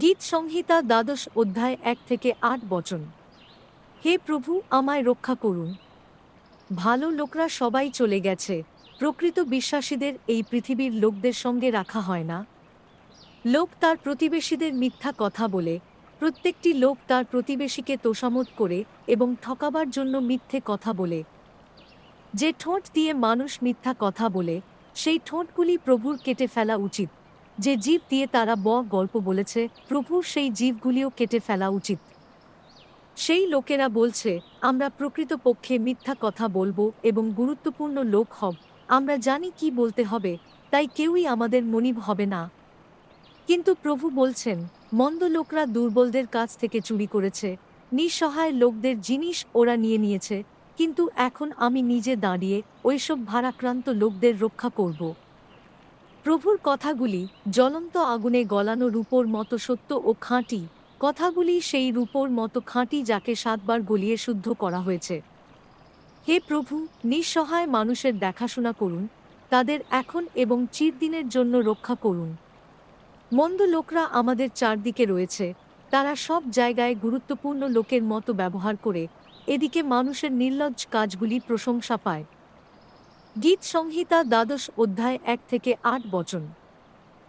গীত সংহিতা দ্বাদশ অধ্যায় এক থেকে আট বচন। হে প্রভু, আমায় রক্ষা করুন। ভালো লোকরা সবাই চলে গেছে, প্রকৃত বিশ্বাসীদের এই পৃথিবীর লোকদের সঙ্গে রাখা হয় না। লোক তার প্রতিবেশীদের মিথ্যা কথা বলে, প্রত্যেকটি লোক তার প্রতিবেশীকে তোষামত করে এবং ঠকাবার জন্য মিথ্যে কথা বলে। যে ঠোঁট দিয়ে মানুষ মিথ্যা কথা বলে, সেই ঠোঁটগুলি প্রভুর কেটে ফেলা উচিত। যে জীব দিয়ে তারা ব গল্প বলেছে প্রভুর সেই জীবগুলিও কেটে ফেলা উচিত। সেই লোকেরা বলছে, আমরা প্রকৃতপক্ষে মিথ্যা কথা বলব এবং গুরুত্বপূর্ণ লোক হব। আমরা জানি কি বলতে হবে, তাই কেউই আমাদের মনিব হবে না। কিন্তু প্রভু বলছেন, মন্দ লোকরা দুর্বলদের কাছ থেকে চুরি করেছে। নিঃসহায় লোকদের জিনিস ওরা নিয়ে নিয়েছে। কিন্তু এখন আমি নিজে দাঁড়িয়ে ওইসব ভারাক্রান্ত লোকদের রক্ষা করব। প্রভুর কথাগুলি জ্বলন্ত আগুনে গলানো রূপোর মতো সত্য ও খাঁটি। কথাগুলি সেই রূপোর মতো খাঁটি যাকে সাতবার গলিয়ে শুদ্ধ করা হয়েছে। হে প্রভু, নিঃসহায় মানুষের দেখাশোনা করুন, তাদের এখন এবং চিরদিনের জন্য রক্ষা করুন। মন্দ লোকরা আমাদের চারদিকে রয়েছে, তারা সব জায়গায় গুরুত্বপূর্ণ লোকের মতো ব্যবহার করে, এদিকে মানুষের নির্লজ্জ কাজগুলি প্রশংসা পায়। গীত সংহিতা দ্বাদশ অধ্যায় এক থেকে আট বচন।